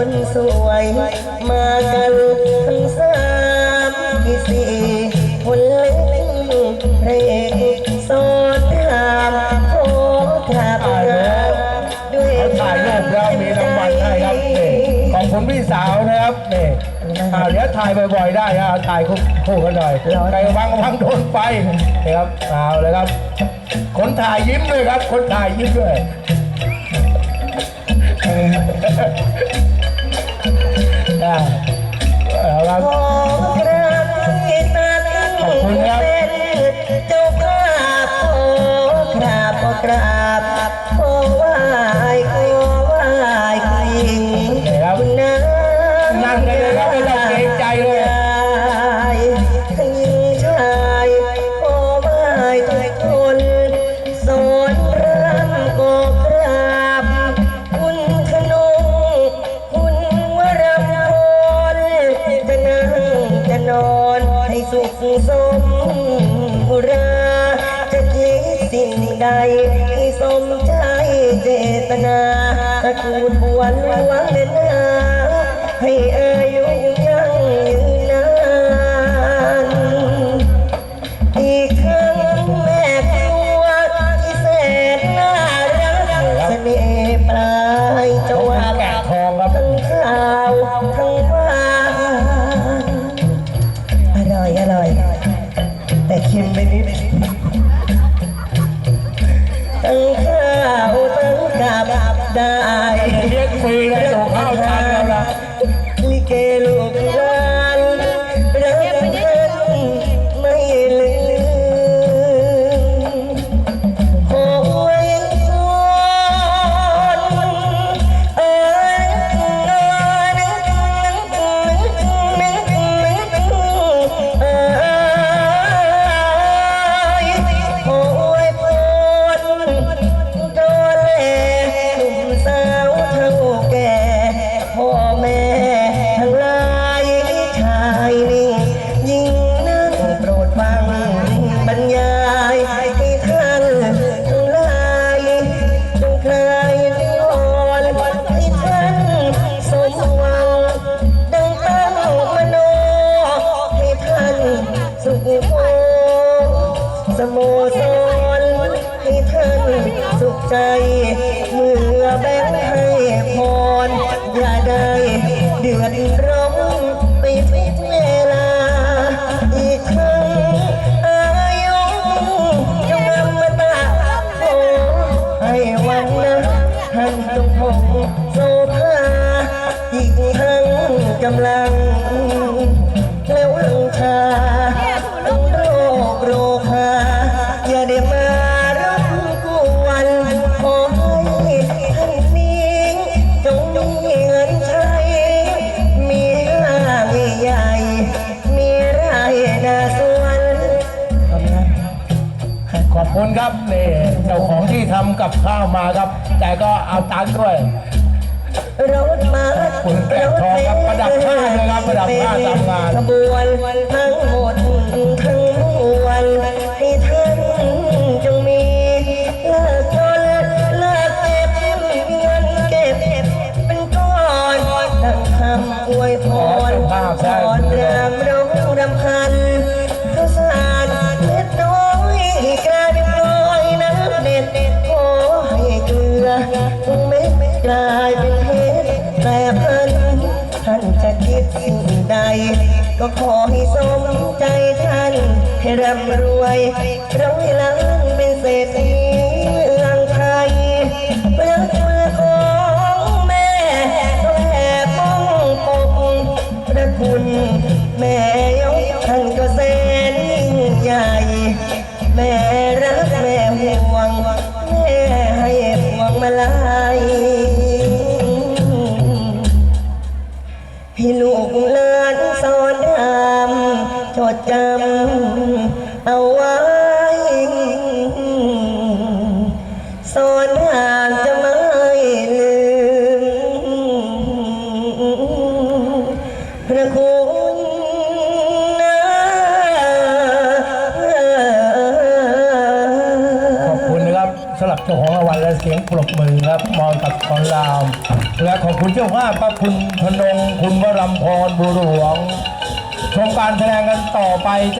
คนสวย มากันทั้งสามที่สี่คนเล่นเพลงสอนถามโทษถามงามด้วยถ่ายรูปแล้วมีรางวัลให้ครับนี่ขอบคุณพี่สาวนะครับนี่อ่าเดี๋ยวถ่ายบ่อยๆได้อะถ่ายคู่กันหน่อยใครวังวังโดนไฟนะครับเอาเลยครับ คนถ่ายยิ้มเลยครับ คนถ่ายยิ้มเลย บขอไหว้ขอไหว้คุณหญิงนี่ครับคุณนางนั่งได้เลยครับไม่ต้องเกรงใจเลยทั้งหญิงชายขอไหว้ทุกคนสอนรำก็กราบ คุณขนงคุณวรพรจะนั่งจะนอนให้สุขสมบุราจะคิดสิ่งใดให้สมใจเจ ตนาตระกูลบวนหวังเดินหนาให้อายุยังยืนนานอีกครั้งแม่ครัวที่แสนน่ารักเสน่ห์ปลายจวักทองครับทั้งข้าวทั้งหวาอร่อยอร่อยแต่เค็มไปนิด ได้ มสรให้ท่านสุขใจ เมื่อแบ่งให้พอ คุณครับนี่เจ้าของที่ทำกับข้าวมาครับ แต่ก็เอาตังค์ด้วยรถมาคุณแกะทองครับประดับผ้าเลยครับประดับผ้าตามงานขบวนทั้ง กลายเป็นเพชรแต่พันท่านจะคิดสิ่งใด ก็ขอให้สมใจท่าน ให้ร่ำรวยร้อยล้านเป็นเศรษฐีเมืองไทยพระคุณของแม่ต้องแห่ป้องปกพระคุณแม่ยกท่านก็แสนยิ่งใหญ่ แม่รักแม่ห่วง แม่ให้ห่วงมาลัย จำเอาไว้สอนรำจะไม่ลืมพระคุณนะขอบคุณนะครับสำหรับเจ้าของรางวัลและเสียงปรบมือครับมองกับคอนราม และขอบคุณเจ้าภาพรับคุณพนงคุณวรำพรบุรุหลวง ชมการแสดงกันต่อไป